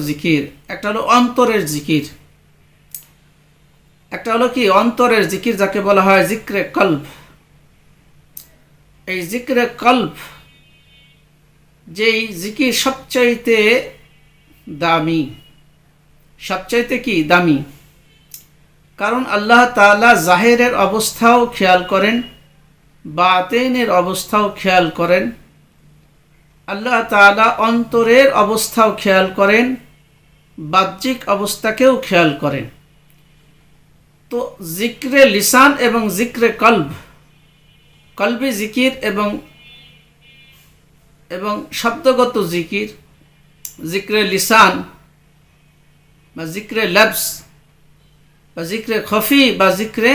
জিকির। একটা হলো অন্তরের জিকির। একটা হলো কি? অন্তরের জিকির যাকে বলা হয় জিক্রে কল্প। এই জিক্রে কল্প যেই জিকির সবচাইতে দামি, সবচাইতে কি? দামি। কারণ আল্লাহ তাআলা জাহেরের অবস্থাও খেয়াল করেন, বাতেনের অবস্থাও খেয়াল করেন। আল্লাহ তাআলা অন্তরের অবস্থাও খেয়াল করেন। বাহ্যিক অবস্থাকেও খেয়াল করেন। তো জিক্রে লিসান এবং জিক্রে কল্ব, কলবি জিকির এবং এবং শব্দগত জিকির, জিক্রে লিসান বা জিক্রে ল্যাবস বা জিক্রে খফি বা জিক্রে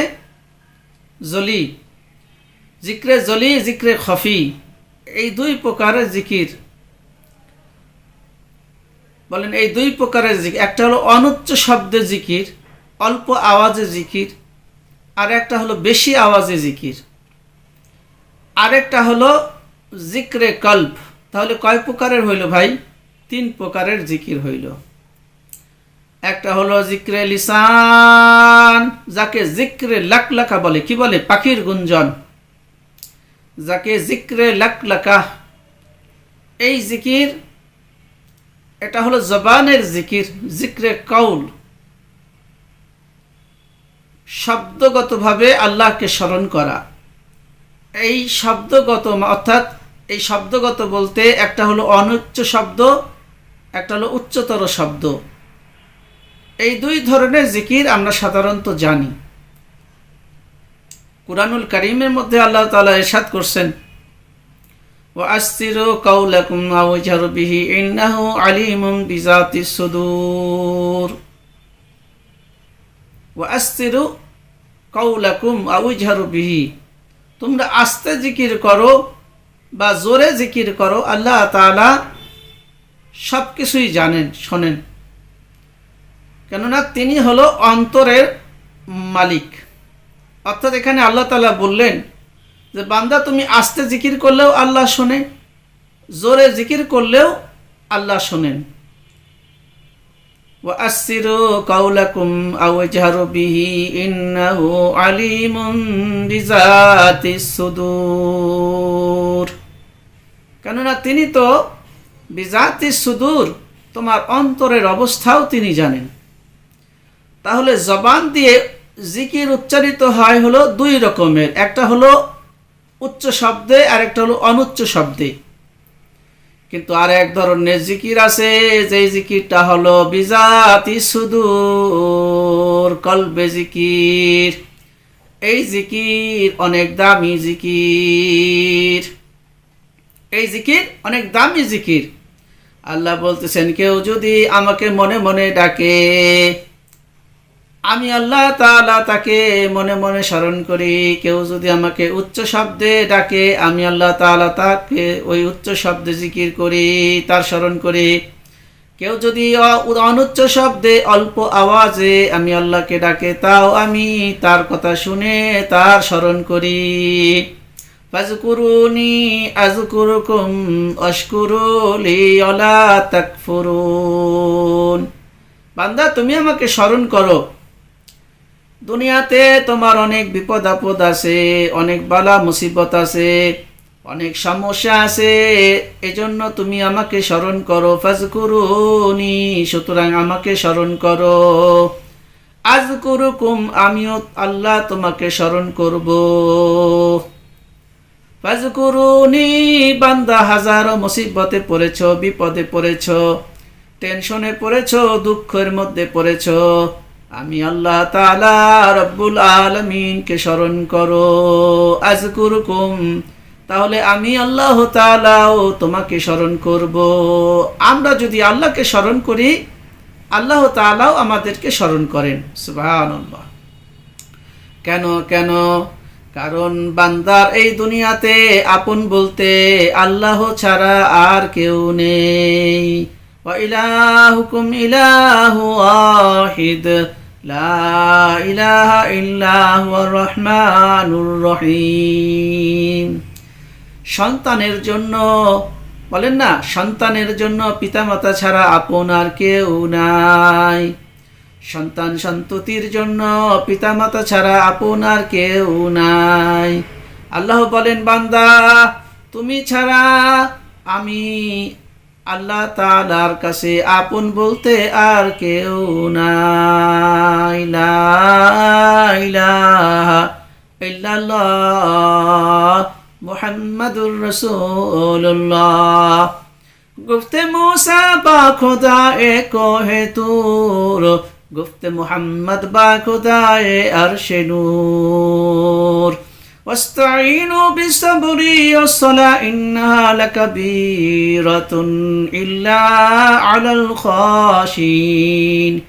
জলি। জিক্রে জলি, জিক্রে খফি, এই দুই প্রকারের জিকির বলেন, এই দুই প্রকারের জিকির। একটা হলো অনুচ্চ শব্দে জিকির, অল্প আওয়াজে জিকির, আর একটা হলো বেশি আওয়াজে জিকির। আরেকটা হলো জিক্রে কল্প। তাহলে কয় প্রকারের হইল ভাই? তিন প্রকারের জিকির হইল। একটা হলো জিক্রে লিসান, যাকে জিক্রে লাক লাকা বলে। কি বলে? পাখির গুঞ্জন। যাকে জিক্রে লাক লাকা এই জিকির এটা হলো জবানের জিকির জিক্রে কৌল শব্দগতভাবে আল্লাহকে স্মরণ করা। এই শব্দগত অর্থাৎ এই শব্দগত বলতে একটা হলো অনুচ্চ শব্দ, একটা হলো উচ্চতর শব্দ। এই দুই ধরনের জিকির আমরা সাধারণত জানি। কুরআনুল করিমের মধ্যে আল্লাহ তাআলা ইরশাদ করছেন কাওলাকুম আও জারু বিহি, ইন্নাহু আলিমুম বিজাতিস সুদূর। ওয়া আসসিরু কাওলাকুম আও তোমরা আস্তে জিকির করো বা জোরে জিকির করো, আল্লাহ তাআলা সব কিছুই জানেন, শোনেন। কেননা তিনি হলো অন্তরের মালিক। অর্থাৎ এখানে আল্লাহ তালা বললেন যে বান্দা তুমি আস্তে জিকির করলেও আল্লাহ শোনে জোরে জিকির করলেও আল্লাহ শোনেন وأسروا قولكم أو اجهروا به إنه عليم بذات الصدور কেননা তিনি তো বিজাতি সুদূর তোমার অন্তরের অবস্থাও তিনি জানেন তাহলে জবান দিয়ে জিকির উচ্চারিত হয় হলো দুই রকমের একটা হলো উচ্চ শব্দে আর একটা হলো অনুচ্চ শব্দে। কিন্তু আর এক ধরনের জিকির আছে যে জিকিরটা হলো, বিজাতি সুদূর কলবে জিকির। এই জিকির অনেক দামি জিকির। এই জিকির অনেক দামি জিকির। আল্লাহ বলতেছেন, কেউ যদি আমাকে মনে মনে ডাকে আমি আল্লাহ তাআলা তাকে মনে মনে স্মরণ করি। কেউ যদি আমাকে উচ্চ শব্দে ডাকে, আমি আল্লাহ তাআলা তাকে ওই উচ্চ শব্দে জিকির করি, তার স্মরণ করি। কেউ যদি অনুচ্চ শব্দে অল্প আওয়াজে আমি আল্লাহকে ডাকে, তাও আমি তার কথা শুনে তার স্মরণ করি। ফাজকুরুনি আজকুরুকুম অশকুরুলি অলা তাকফুরুন। বান্দা, তুমি আমাকে স্মরণ করো। দুনিয়াতে তোমার অনেক বিপদ আপদ আছে, অনেক বালা মুসিবত আছে, অনেক সমস্যা আছে, এজন্য তুমি আমাকে স্মরণ করো, ফাজকুরুনি, সুতরাং আমাকে স্মরণ করো। আজ কুরুকুম আমিও আল্লাহ তোমাকে স্মরণ করব। ফাজকুরুনি, বান্দা হাজারো মুসিবতে পড়েছ, বিপদে পড়েছ, টেনশনে পড়েছ, দুঃখের মধ্যে পড়েছ আমি আল্লাহ তালা রব্বুল আলমিনকে স্মরণ করো আজকুরকুম তাহলে আমি আল্লাহ তালাও তোমাকে স্মরণ করব। আমরা যদি আল্লাহকে স্মরণ করি, আল্লাহ তালাও আমাদেরকে স্মরণ করেন। সুবাহ কেন কেন? কারণ বান্দার এই দুনিয়াতে আপন বলতে আল্লাহ ছাড়া আর কেউ নেই। ইলাহুকুম ইলাহু ওয়াহিদ। لا إله إلا هو الرحمن الرحيم সন্তানের জন্য বলেন না সন্তানের জন্য পিতামাতা ছাড়া আপনার কেউ নাই সন্তান সন্ততির জন্য পিতামাতা ছাড়া আপনার কেউ নাই আল্লাহ বলেন বান্দা তুমি ছাড়া আমি আল্লাহ তালার কাছে আপন বলতে আর কেউ নাই। মুহাম্মাদুর রাসূলুল্লাহ। গুফতে মুসা বা খোদা এ কোহে তুর। গুফতে মুহাম্মদ বা খোদা এ আরশে নূর। واستعينوا بالصبر والصلاة إنها لكبيرة إلا على الخاشين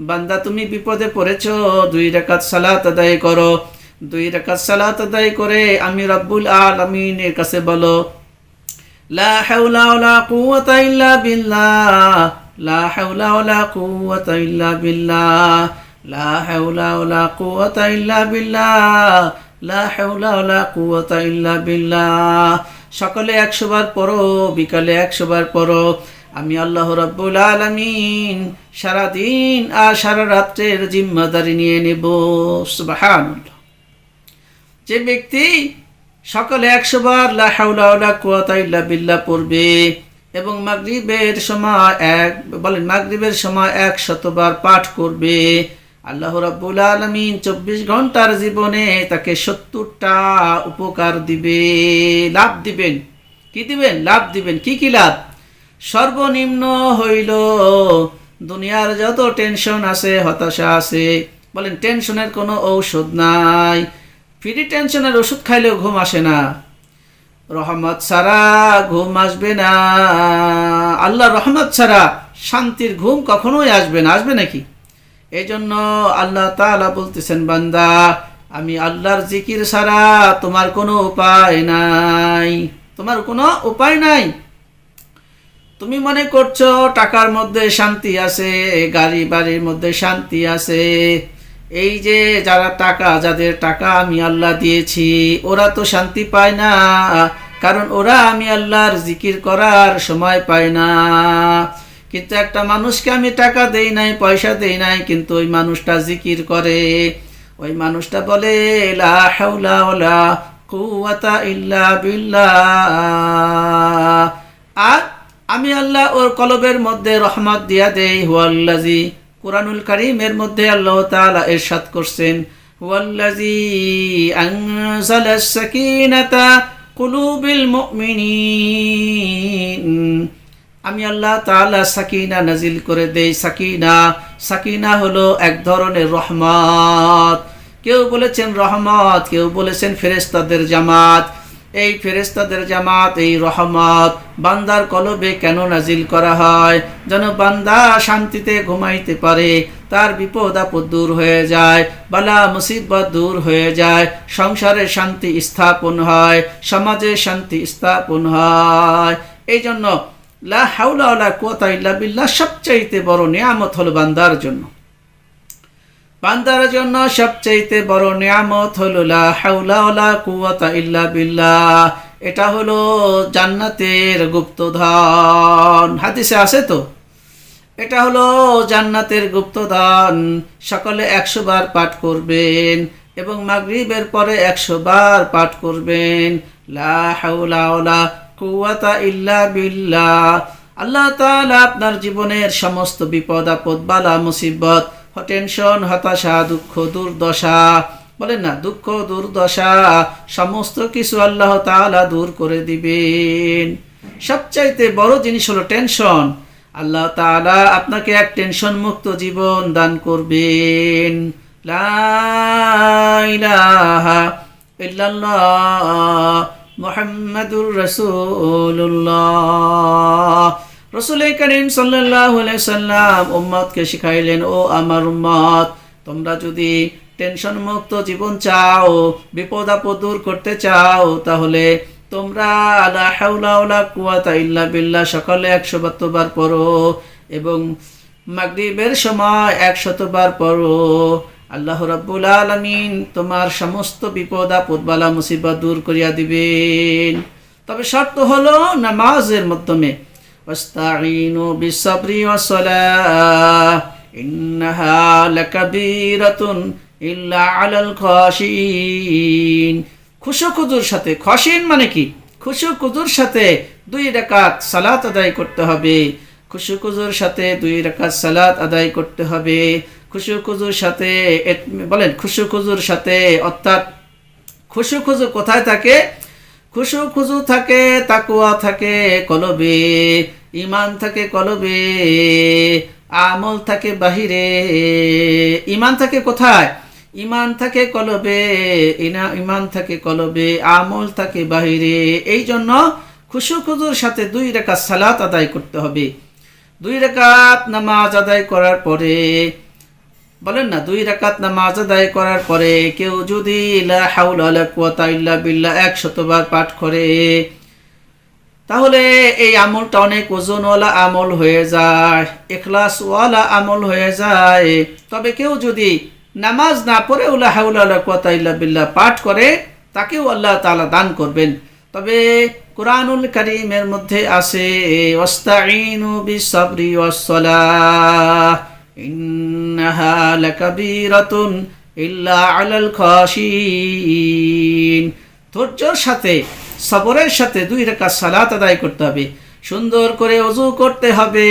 বান্দা তুমি বিপদে পড়েছো দুই রাকাত সালাত আদায় করো দুই রাকাত সালাত আদায় করে আমি রব্বুল আলামিনের কাছে বলো লা হাওলা ওয়ালা কুওয়াতা ইল্লা বিল্লাহ লা হাওলা ওয়ালা কুওয়াতা ইল্লা বিল্লাহ লা হাওলা ওয়ালা কুওয়াতা ইল্লা বিল্লাহ সকালে একশো বার পড়ো, বিকালে একশো বার পড়ো। আমি আল্লাহ রাব্বুল আলামিন সারাদিন আর সারা রাত্রের জিম্মাদারি নিয়ে নেব। যে ব্যক্তি সকালে একশো বার লা হাওলা ওয়ালা কুওয়াতা ইল্লা বিল্লাহ পড়বে এবং মাগরিবের সময় এক, বলেন মাগরিবের সময় এক শতবার পাঠ করবে আল্লাহ রাব্বুল আলামিন চব্বিশ ঘণ্টার জীবনে তাকে সত্তরটা উপকার দিবে, লাভ দিবেন। কি দিবেন? লাভ দিবেন। কি কি লাভ? সর্বনিম্ন হইল, দুনিয়ার যত টেনশন আছে, হতাশা আছে, বলেন টেনশনের কোনো ঔষধ নাই। ফ্রি টেনশনের ওষুধ খাইলেও ঘুম আসে না। রহমত ছাড়া ঘুম আসবে না। আল্লাহ রহমত ছাড়া শান্তির ঘুম কখনোই আসবে না। আসবে নাকি? এই জন্য আল্লাহ তাআলা বলতেছেন, বান্দা, আমি আল্লাহর জিকির ছাড়া তোমার কোনো উপায় নাই। তোমার কোনো উপায় নাই। তুমি মনে করছ টাকার মধ্যে শান্তি আছে, গাড়ি বাড়ির মধ্যে শান্তি আছে। এই যে যারা টাকা, যাদের টাকা আমি আল্লাহ দিয়েছি, ওরা তো শান্তি পায় না, কারণ ওরা আমি আল্লাহর জিকির করার সময় পায় না। কিন্তু একটা মানুষকে আমি টাকা দেই নাই, পয়সা দেই নাই, কিন্তু ওই মানুষটা জিকির করে। ওই মানুষটা বলে, লা ইল্লা বিল্লাহ। আর আমি আল্লাহ ওর কলবের মধ্যে রহমত দিয়া দেই হুয়াল্লাজি কোরআনুল কারীমের মধ্যে আল্লাহ তাআলা ইরশাদ করছেন হুয়াল্লাজি কুলুবিল মুমিনিন। আমি আল্লাহ তাআলা সাকিনা নাজিল করে দেই। সাকিনা সাকিনা হলো এক ধরনের রহমত। কেউ বলেছেন রহমত, কেউ বলেছেন ফেরেস্তাদের জামাত। এই ফেরেস্তাদের জামাত, এই রহমত বান্দার কলবে কেন নাজিল করা হয়? যেন বান্দা শান্তিতে ঘুমাইতে পারে, তার বিপদ আপদ দূর হয়ে যায়, বালা মুসিবত দূর হয়ে যায়, সংসারে শান্তি স্থাপন হয়, সমাজে শান্তি স্থাপন হয়। এই জন্য লা হাউলা কুওয়াতা ইল্লা বিল্লাহ, সবচাইতে বড় নিয়ামত হলো বান্দার জন্য। বান্দার জন্য সবচাইতে বড় নিয়ামত হলো লা হাউলা ওয়ালা কুওয়াতা ইল্লা বিল্লাহ। এটা হলো জান্নাতের গুপ্তধন। হাদিসে আছে তো? এটা হলো জান্নাতের গুপ্তধন। সকলে একশো বার পাঠ করবেন এবং মাগরিবের পরে একশো বার পাঠ করবেন। লা হাউলা ওয়ালা ইল্লা বিল্লাহ। আল্লাহ তাআলা আপনার জীবনের সমস্ত বিপদ, আপদ, বালা, মুসিবত টেনশন হতাশা, দুঃখ, দুর্দশা, বলেন না, দুঃখ, দুর্দশা, সমস্ত কিছু আল্লাহ তাআলা দূর করে দিবেন। সবচাইতে বড় জিনিস হলো টেনশন। আল্লাহ তাআলা আপনাকে এক টেনশন মুক্ত জীবন দান করবেন। লা ইল্লাল্লাহ। মোহাম্মদুর রসুল্লাহ রসুল করিম সাল্লাহ সাল্লাম উম্মতকে শিখাইলেন, ও আমার উম্মত তোমরা যদি টেনশন মুক্ত জীবন চাও বিপদ আপদ দূর করতে চাও, তাহলে তোমরা লা হাওলা ওয়ালা কুওয়াতা ইল্লা বিল্লাহ সকালে একশো বার পড়ো এবং মাগরিবের সময় একশতবার পড়ো। আল্লাহ রাব্বুল আলামিন তোমার সমস্ত বিপদ, আপদ, বালা, মুসিবত দূর করিয়া দিবেন। তবে শর্ত হলো নামাজের মাধ্যমে। ওয়াস্তাঈনু বিসবরি ওয়াসসালাহ। ইন্নাহা লাকাবীরাতুন ইল্লা আলাল খাশিন খুশু খুজুর সাথে খসিন মানে কি? খুশু খুজুর সাথে দুই রাকাত সালাত আদায় করতে হবে। খুশু খুজুর সাথে দুই রাকাত সালাত আদায় করতে হবে। খুশু খুজুর সাথে বলেন খুশু খুজুর সাথে, অর্থাৎ খুশু খুজু কোথায় থাকে? খুশু খুজু থাকে তাকুয়া থাকে কলবে ইমান থাকে কলবে, আমল থাকে বাহিরে। ইমান থাকে কোথায়? ইমান থাকে কলবে, ইনা ইমান থাকে কলবে, আমল থাকে বাহিরে। এই জন্য খুশু খুজুর সাথে দুই রেখা সালাত আদায় করতে হবে। দুই রেখাত নামাজ আদায় করার পরে বলেন না, দুই রাকাত নামাজ আদায় করার পরে কেউ যদি লা হাওলা ওয়ালা কুওয়াতা ইল্লা বিল্লাহ একশতবার পাঠ করে, তাহলে এই আমলটা অনেক ওজনওয়ালা আমল হয়ে যায় এখলাসওয়ালা আমল হয়ে যায়। তবে কেউ যদি নামাজ না পড়ে উলা হাউলা ওয়ালা কুওয়াতা ইল্লা বিল্লাহ পাঠ করে, তাকেও আল্লাহ তালা দান করবেন। তবে কোরআনুল করিমের মধ্যে আছে, ওয়াস্তাঈনু বিসবরি ওয়াসসালাহ ইন্নাহা লাকাবীরাতুন ইল্লা আলাল খাশিন ধৈর্যর সাথে সবরের সাথে দুই রেখা সালাত আদায় করতে হবে। সুন্দর করে অজু করতে হবে।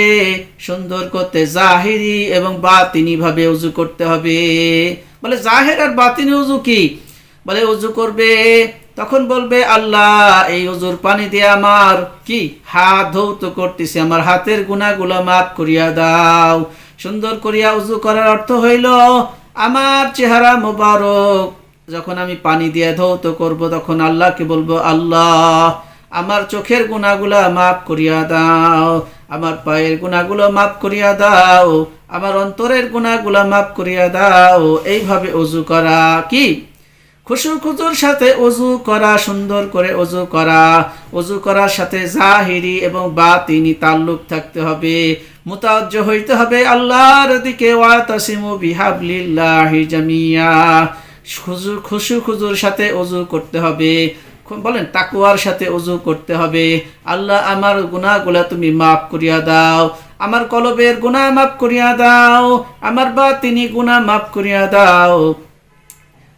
সুন্দর করতে জাহিরি এবং বাতিনি ভাবে অজু করতে হবে। বলে জাহের আর বাতিনি অজু কি? বলে অজু করবে, তখন বলবে, আল্লাহ, এই অজুর পানি দিয়ে আমার কি? হাত ধৌত করতেছি, আমার হাতের গুণাগুলো মাফ করিয়া দাও। সুন্দর করিয়া উজু করার অর্থ হইল, আমার চেহারা মোবারক। যখন আমি পানি দিয়ে ধৌত করব, তখন আল্লাহকে বলব, আল্লাহ, আমার চোখের গুণাগুলা মাফ করিয়া দাও। আমার পায়ের গুণাগুলো মাফ করিয়া দাও। আমার অন্তরের গুণাগুলা মাফ করিয়া দাও। এইভাবে অজু করা কি? খুশু খুজুর সাথে অজু করা, সুন্দর করে অজু করা। অজু করার সাথে জাহিরি এবং বাতিনি তাল্লুক থাকতে হবে। মুতাজ্জ হইতে হবে আল্লাহর দিকে। ওয়াতাসিমু বিহাবলিল্লাহি জামিয়া। খুজু খুশু খুজুর সাথে অজু করতে হবে। বলেন তাকুয়ার সাথে অজু করতে হবে। আল্লাহ আমার গুনাহগুলা তুমি মাফ করিয়া দাও। আমার কলবের গুনাহ মাফ করিয়া দাও। আমার বা তিনি গুনাহ মাফ করিয়া দাও।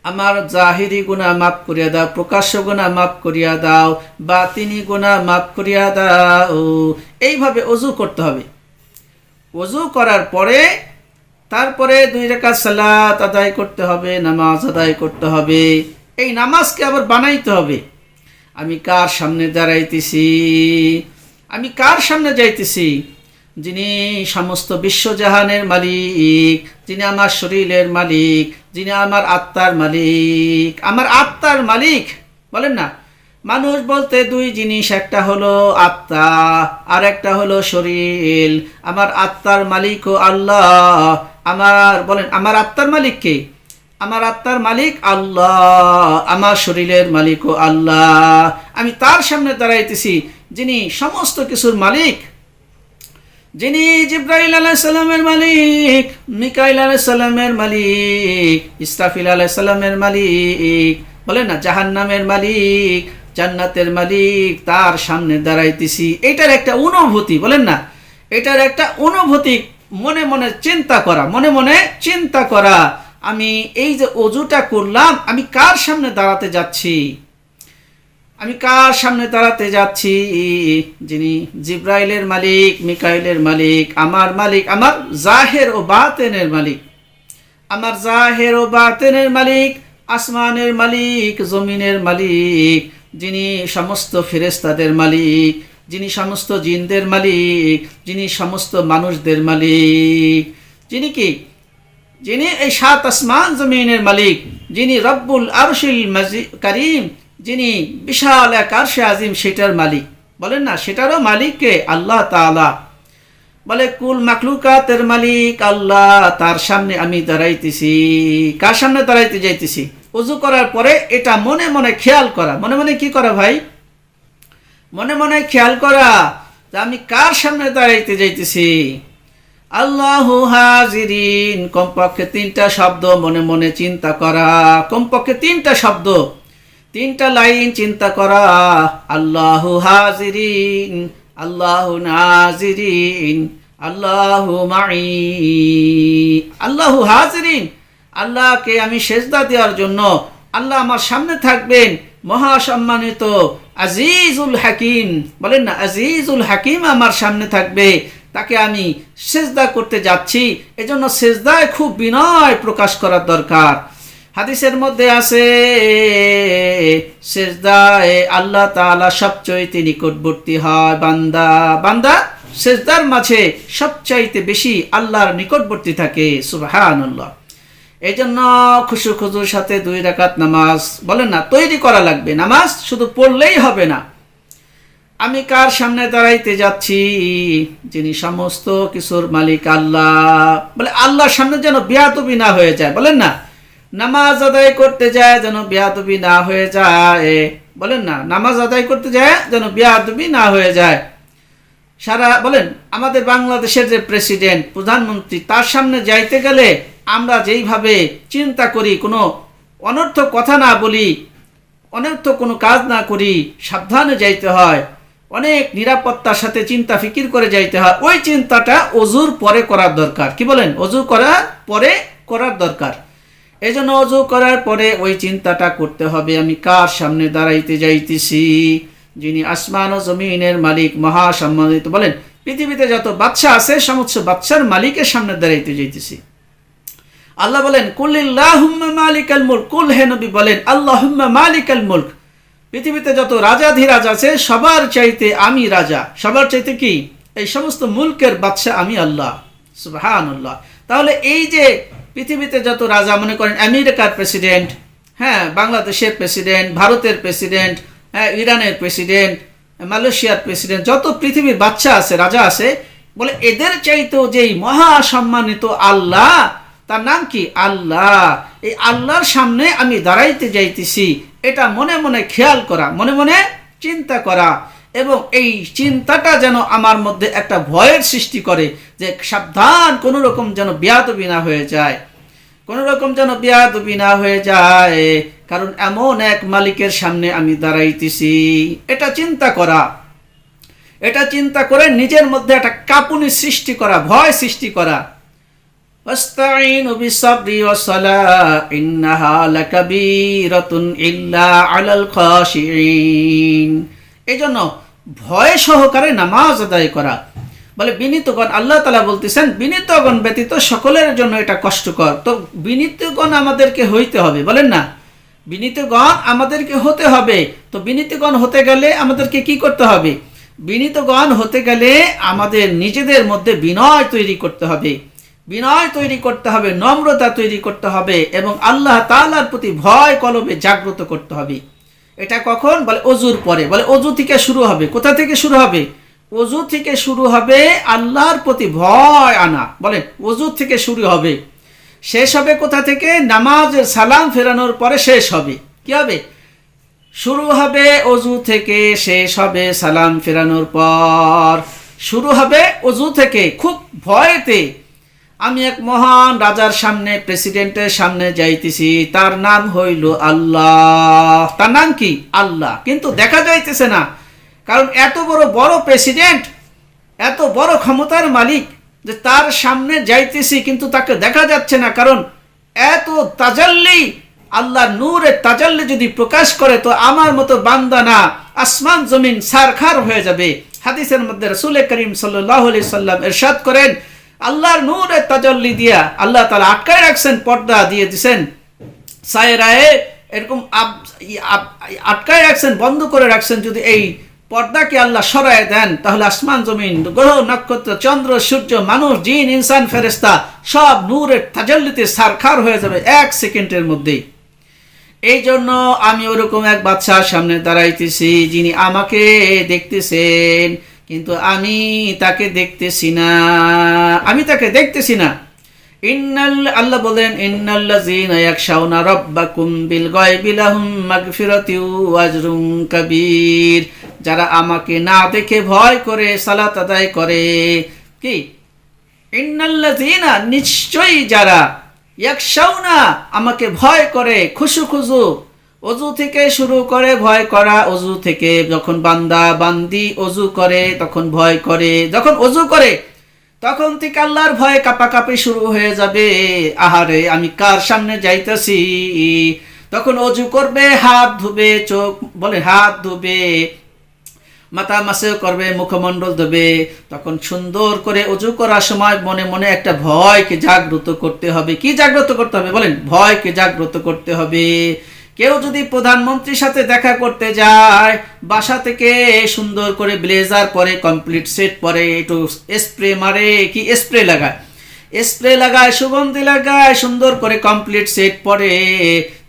আমার জাহিরি গুণা মাফ করিয়া দাও। প্রকাশ্য গুণা মাফ করিয়া দাও। বা তিনি গুণা মাফ করিয়া দাও। এইভাবে অজু করতে হবে। অজু করার পরে তারপরে দুই রেখা সালাত আদায় করতে হবে, নামাজ আদায় করতে হবে। এই নামাজকে আবার বানাইতে হবে। আমি কার সামনে দাঁড়াইতেছি? আমি কার সামনে যাইতেছি? যিনি সমস্ত বিশ্বজাহানের মালিক, যিনি আমার শরীরের মালিক, যিনি আমার আত্মার মালিক, আমার আত্মার মালিক, বলেন না। মানুষ বলতে দুই জিনিস, একটা হলো আত্মা আর একটা হলো শরীর। আমার আত্মার মালিক ও আল্লাহ। আমার, বলেন, আমার আত্মার মালিক কে? আমার আত্মার মালিক আল্লাহ, আমার শরীরের মালিক ও আল্লাহ। আমি তার সামনে দাঁড়াইতেছি, যিনি সমস্ত কিছুর মালিক। যিনি জিব্রাইল আলাইসাল্লামের মালিক, মিকাইল আলাইসাল্লামের মালিক ইস্তাফিল আলাইসাল্লামের মালিক বলে না, জাহান্নামের মালিক। জান্নাতের মালিক তার সামনে দাঁড়াইতেছি। এটার একটা অনুভূতি, বলেন না? এটার একটা অনুভূতি, মনে মনে চিন্তা করা, মনে মনে চিন্তা করা। আমি এই যে অজুটা করলাম, আমি কার সামনে দাঁড়াতে যাচ্ছি? আমি কার সামনে দাঁড়াতে যাচ্ছি? যিনি জিব্রাইলের মালিক, মিকাইলের মালিক, আমার মালিক, আমার জাহের ও বাতেনের মালিক। আমার জাহের ও বাতেনের মালিক, আসমানের মালিক, জমিনের মালিক। যিনি সমস্ত ফেরেস্তাদের মালিক, যিনি সমস্ত জিনদের মালিক, যিনি সমস্ত মানুষদের মালিক। যিনি কি? যিনি এই সাত আসমান জমিনের মালিক, যিনি রব্বুল আরশিল করিম, যিনি বিশাল এক আরশে আজিম, সেটার মালিক। বলেন না, সেটারও মালিককে আল্লাহ তাআলা। বলে, কুল মাকলুকাতের মালিক আল্লাহ, তার সামনে আমি দাঁড়াইতেছি। কার সামনে দাঁড়াইতে যাইতেছি? উজু করার পরে এটা মনে মনে খেয়াল করা। মনে মনে কি করা ভাই? মনে মনে খেয়াল করা যে আমি কার সামনে দাঁড়াইতে যাইতেছি? আল্লাহ হাজিরিন। কমপক্ষে তিনটা শব্দ মনে মনে চিন্তা করা। কমপক্ষে তিনটা শব্দ। তিনটা লাইন চিন্তা করা। আল্লাহ হাজিরিন। আল্লাহ নাজিরিন। আল্লাহ মাই আল্লাহ হাজিরিন। আল্লাহকে আমি সেজদা দেওয়ার জন্য আল্লাহ আমার সামনে থাকবেন। মহাসম্মানিত আজিজুল হাকিম। বলেন না, আজিজুল হাকিম আমার সামনে থাকবে। তাকে আমি সেজদা করতে যাচ্ছি। এজন্য সেজদায় খুব বিনয় প্রকাশ করার দরকার। হাদিসের মধ্যে আছে, সেজদায় আল্লাহ তাআলা সবচাইতে নিকটবর্তী হয় বান্দা। বান্দা সেজদার মাঝে সবচাইতে বেশি আল্লাহর নিকটবর্তী থাকে। সুবহানাল্লাহ। এই জন্য খুশু খুজুর সাথে দুই রাকাত নামাজ, বলেন না, তৈরি করা লাগবে। নামাজ শুধু পড়লেই হবে না। আমি কার সামনে দাঁড়াইতে যাচ্ছি? যিনি সমস্ত কিছুর মালিক আল্লাহ। বলে, আল্লাহর সামনে যেন বিয়াতবি না হয়ে যায়, বলেন না। নামাজ আদায় করতে যায় যেন বিয়াতবি না হয়ে যায়। বলেন না, নামাজ আদায় করতে যায় যেন বিয়াতবি না হয়ে যায়। সারা বলেন, আমাদের বাংলাদেশের যে প্রেসিডেন্ট প্রধানমন্ত্রী, তার সামনে যাইতে গেলে আমরা যেইভাবে চিন্তা করি, কোনো অনর্থ কথা না বলি, অনর্থ কোনো কাজ না করি, সাবধানে যাইতে হয়, অনেক নিরাপত্তার সাথে চিন্তা ফিকির করে যাইতে হয়, ওই চিন্তাটা অজুর পরে করার দরকার। কি বলেন? অজু করার পরে করার দরকার। এই জন্য অজু করার পরে ওই চিন্তাটা করতে হবে, আমি কার সামনে দাঁড়াইতে যাইতেছি? যিনি আসমান ও জমিনের মালিক, মহা সম্মানিত। বলেন, পৃথিবীতে যত বাচ্চা আছে, সমস্ত বাচ্চার মালিকের সামনে দাঁড়াইতে যাইতেছি। আল্লাহ বলেন কুল্লিল্লাহুম্মা মালিকাল মুলক। কুল হে নবী বলেন, আল্লাহুম্মা মালিকাল মুলক। পৃথিবীতে যত রাজাধিরাজ আছে, সবার চাইতে আমি রাজা। সবার চাইতে কি? এই সমস্ত মুলকের বাদশা আমি আল্লাহ। সুবহানাল্লাহ। তাহলে এই যে পৃথিবীতে যত রাজা, মনে করেন, আমেরিকার প্রেসিডেন্ট হ্যাঁ বাংলাদেশের প্রেসিডেন্ট, ভারতের প্রেসিডেন্ট হ্যাঁ ইরানের প্রেসিডেন্ট মালয়েশিয়ার প্রেসিডেন্ট যত পৃথিবীর বাচ্চা আছে, রাজা আছে, বলে এদের চাইতেও যেই মহা সম্মানিত আল্লাহ, তার নাম কি? আল্লাহ। এই আল্লাহর সামনে আমি দাঁড়াইতে যাইতেছি। এটা মনে মনে খেয়াল করা, মনে মনে চিন্তা করা। এবং এই চিন্তাটা যেন আমার মধ্যে একটা ভয়ের সৃষ্টি করে যে সাবধান, কোনো রকম যেন বিয়াদবি না হয়ে যায়। কোনো রকম যেন বিয়াদবি না হয়ে যায়। কারণ এমন এক মালিকের সামনে আমি দাঁড়াইতেছি। এটা চিন্তা করা। এটা চিন্তা করে নিজের মধ্যে একটা কাপুনি সৃষ্টি করা, ভয় সৃষ্টি করা। এই জন্য ভয় সহকারে নামাজ আদায় করা। বলে, বিনীতগণ, আল্লাহ তালা বলতেছেন, বিনীতগণ ব্যতীত সকলের জন্য এটা কষ্টকর। তো বিনীতগণ আমাদেরকে হইতে হবে, বলেন না? বিনীতগণ আমাদেরকে হতে হবে। তো বিনীতগণ হতে গেলে আমাদেরকে কি করতে হবে? বিনীতগণ হতে গেলে আমাদের নিজেদের মধ্যে বিনয় তৈরি করতে হবে। বিনয় তৈরি করতে হবে, নম্রতা তৈরি করতে হবে এবং আল্লাহ তাআলার প্রতি ভয় কলবে জাগ্রত করতে হবে। এটা কখন? বলে অজুর পরে। বলে অজু থেকে শুরু হবে। কোথা থেকে শুরু হবে? অজু থেকে শুরু হবে আল্লাহর প্রতি ভয় আনা। বলে অজু থেকে শুরু হবে। শেষ হবে কোথা থেকে? নামাজের সালাম ফেরানোর পরে শেষ হবে। কি হবে? শুরু হবে অজু থেকে, শেষ হবে সালাম ফেরানোর পর। শুরু হবে অজু থেকে, খুব ভয়েতে। আমি এক মহান রাজার সামনে, প্রেসিডেন্টের সামনে যাইতেছি। তার নাম হইল আল্লাহ। তার নাম কি? আল্লাহ। কিন্তু দেখা যাইতেছে না। কারণ এত বড় বড় প্রেসিডেন্ট, এত বড় ক্ষমতার মালিক যে তার সামনে যাইতেছি কিন্তু তাকে দেখা যাচ্ছে না, কারণ এত তাজাল্লি আল্লাহ নূরের তাজাল্লি যদি প্রকাশ করে, তো আমার মতো বান্দা না, আসমান জমিন সারখার হয়ে যাবে। হাদিসের মধ্যে রসুল করিম সাল্লাহ সাল্লাম এরশাদ করেন, আল্লাহর নূরের তাজল্লি দিয়া আল্লাহ তালা আটকায় রাখছেন, পর্দা দিয়ে দিছেন। সায়রায়ে এরকম আটকায় রাখছেন, বন্ধ করে রাখছেন যদি এই পর্দাকে আল্লাহ সরায় দেন, তাহলে আসমান, জমিন, গ্রহ, নক্ষত্র, চন্দ্র, সূর্য, মানুষ, জিন, ইনসান ফেরেস্তা সব নূরের তাজল্লিতে সারখার হয়ে যাবে এক সেকেন্ডের মধ্যেই। এই জন্য আমি ওরকম এক বাচ্চার সামনে দাঁড়াইতেছি, যিনি আমাকে দেখতেছেন, কিন্তু আমি তাকে দেখতেছি না। আমি তাকে দেখতেছি না। ইন্নাল, আল্লাহ বলেন, ইন্নাল্লাযীনা ইয়াখশাউনা রাব্বাকুম বিল গায়বি, লাহুম মাগফিরাতু ওয়া আজরুন কাবীর। যারা আমাকে না দেখে ভয় করে, সালাত আদায় করে। কি? ইন্নাল্লাযীনা, নিশ্চয়ই যারা ইয়াকশাউনা আমাকে ভয় করে, খুশু খুশু অজু থেকে শুরু করে, ভয় করা অজু থেকে। যখন বান্দা বান্দি অজু করে, তখন ভয় করে। যখন অজু করে, তখন থেকে আল্লাহর ভয়ে কাপাকাপি শুরু হয়ে যাবে। আহারে, আমি কার সামনে যাইতেছি? তখন অজু করবে, হাত ধুবে, চোখ, বলে হাত ধুবে। মাথা মাসেও করবে, মুখমণ্ডল দেবে তখন সুন্দর করে অজু করার সময় মনে মনে একটা ভয়কে জাগ্রত করতে হবে। কি জাগ্রত করতে হবে বলেন? ভয়কে জাগ্রত করতে হবে। কেউ যদি প্রধানমন্ত্রীর সাথে দেখা করতে যায়, বাসা থেকে সুন্দর করে ব্লেজার পরে, কমপ্লিট সেট পরে, একটু স্প্রে মারে, কি স্প্রে লাগায়? স্প্রে লাগায়, সুগন্ধি লাগায়, সুন্দর করে কমপ্লিট সেট পরে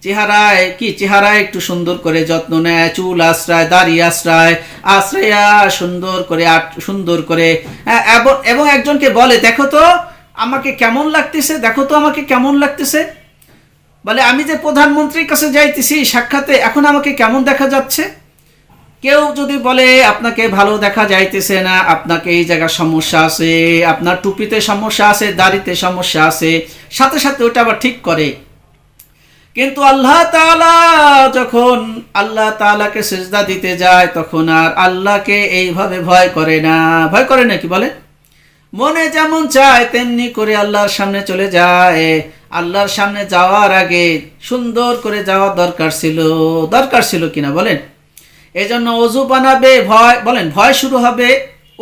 চেহারায়, কি চেহারায় একটু সুন্দর করে যত্ন নেয়, চুল আশ্রয়, দাড়ি আশ্রয়, আশ্রয়া সুন্দর করে সুন্দর করে এবং একজনকে বলে, দেখো তো, আমাকে কেমন লাগতেছে, দেখো তো আমাকে কেমন লাগতেছে। বলে, আমি যে প্রধানমন্ত্রীর কাছে যাইতেছি, সাক্ষাতে এখন আমাকে কেমন দেখা যাচ্ছে? কেউ যদি বলে, আপনাকে ভালো দেখা যাইতেছে না, আপনাকে এই জায়গার সমস্যা আছে, আপনার টুপিতে সমস্যা আছে, দাড়িতে সমস্যা আছে, সাথে সাথে ওটা আবার ঠিক করে। কিন্তু আল্লাহ যখন আল্লাহ তাআলাকে সেজদা দিতে যায়, তখন আর আল্লাহকে এইভাবে ভয় করে না। ভয় করে না কি বলে? মনে যেমন চায়, তেমনি করে আল্লাহর সামনে চলে যায়। আল্লাহর সামনে যাওয়ার আগে সুন্দর করে যাওয়া দরকার ছিল। দরকার ছিল কিনা বলেন? এই জন্য অজু বানাবে, ভয়, বলেন, ভয় শুরু হবে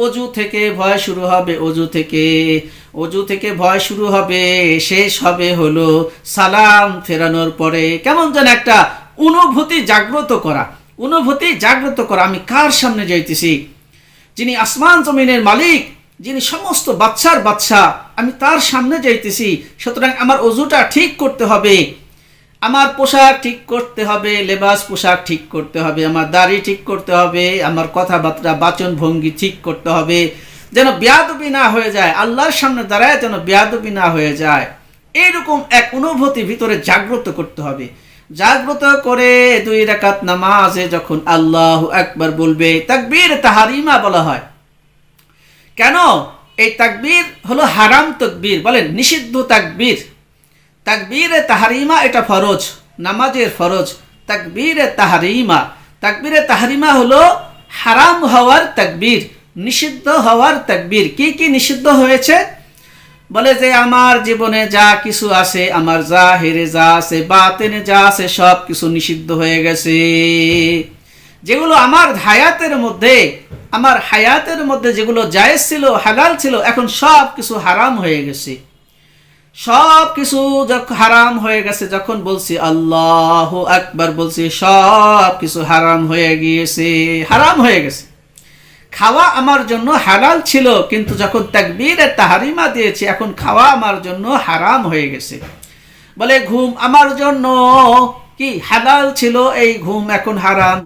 অজু থেকে ভয় শুরু হবে, অজু থেকে। অজু থেকে ভয় শুরু হবে, শেষ হবে হলো সালাম ফেরানোর পরে। কেমন যেন একটা অনুভূতি জাগ্রত করা, অনুভূতি জাগ্রত করা। আমি কার সামনে যাইতেছি? যিনি আসমান জমিনের মালিক, যিনি সমস্ত বাচ্চার বাচ্চা আমি তার সামনে যাইতেছি। সুতরাং আমার অজুটা ঠিক করতে হবে। আমার পোশাক ঠিক করতে হবে, লেবাস পোশাক ঠিক করতে হবে, আমার দাড়ি ঠিক করতে হবে, আমার কথাবার্তা বাচন ভঙ্গি ঠিক করতে হবে। যেন বেয়াদবি না হয়ে যায়, আল্লাহর সামনে দাঁড়ায় যেন বেয়াদবি না হয়ে যায়। এইরকম এক অনুভূতি ভিতরে জাগ্রত করতে হবে। জাগ্রত করে দুই রাকাত নামাজে যখন আল্লাহ একবার বলবে, তাকবীর তাহারিমা বলা হয়। কেন? এই তাকবীর হলো হারাম তকবীর, বলেন নিষিদ্ধ তাকবীর। তাকবীরে তাহারিমা এটা ফরজ, নামাজের ফরজ। তাকবীরে তাহারিমা তাকবীরে তাহারিমা হলো হারাম হওয়ার তাকবীর, নিষিদ্ধ হওয়ার তাকবীর। কি কি নিষিদ্ধ হয়েছে? বলে যে আমার জীবনে যা কিছু আছে, আমার যা হেরে যা আছে, বাতেনে যা আছে, সব কিছু নিষিদ্ধ হয়ে গেছে। যেগুলো আমার হায়াতের মধ্যে, আমার হায়াতের মধ্যে যেগুলো জায়েজ ছিল, হালাল ছিল, এখন সব কিছু হারাম হয়ে গেছে। সব কিছু হারাম হয়ে গেছে, যখন বলছি আল্লাহ একবার বলছি সব কিছু হারাম হয়ে গিয়েছে, হারাম হয়ে গেছে। খাওয়া আমার জন্য হালাল ছিল, কিন্তু যখন তাকবীর তাহারিমা দিয়েছি, এখন খাওয়া আমার জন্য হারাম হয়ে গেছে। বলে, ঘুম আমার জন্য কি হালাল ছিল? এই ঘুম এখন হারাম।